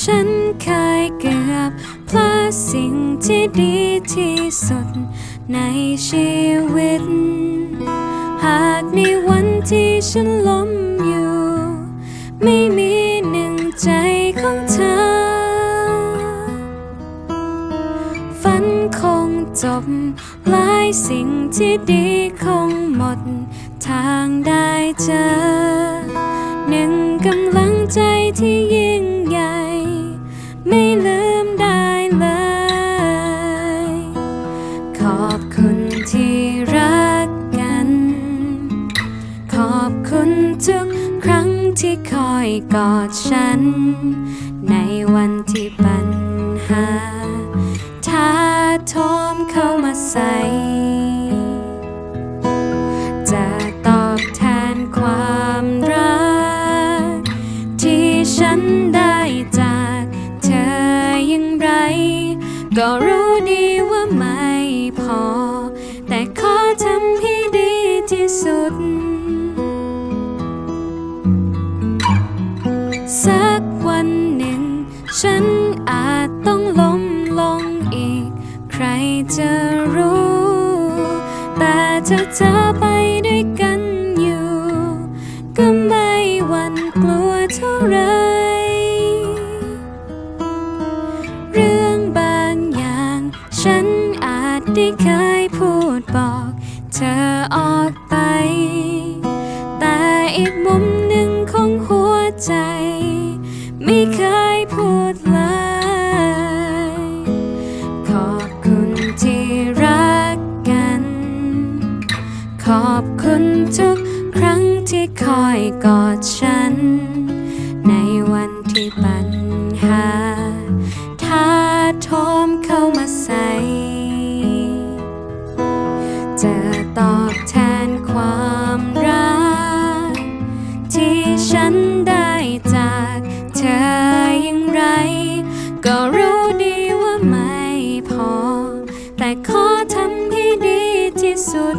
ฉันเคยเกือบพลาดสิ่งที่ดีที่สุดในชีวิต หากในวันที่ฉันล้มอยู่ ไม่มีหนึ่งใจของเธอ จบ หลายสิ่งที่ดีคงหมด ทางได้เจอ หนึ่งกำลังใจที่ยิ่งใหญ่ ไม่ลืมได้เลย ขอบคุณที่รักกัน ขอบคุณทุกครั้งที่คอยกอดฉัน ในวันที่ปัญหา ใส จะตอบแทนความรัก ที่ฉันได้จากเธออย่างไร ก็รู้ดีว่าไม่พอ แต่ขอทำให้ดีที่สุด สักวันหนึ่งฉัน จะรู้ แต่ถ้าเธอไปด้วยกันอยู่ ก็ไม่หวั่นกลัวเท่าไร เรื่องบางอย่าง ฉันอาจได้เคยพูดบอก เธอออกไป แต่อีกมุมหนึ่งของหัวใจ ไม่เคย อบคุณทุกครั้งที่คอยกอดฉัน ในวันที่ปัญหาท้าทมเข้ามาใส่จะตอบแทนความรัก ที่ฉันได้จากเธออย่างไร ก็รู้ดีว่าไม่พอ แต่ขอทำให้ดีที่สุด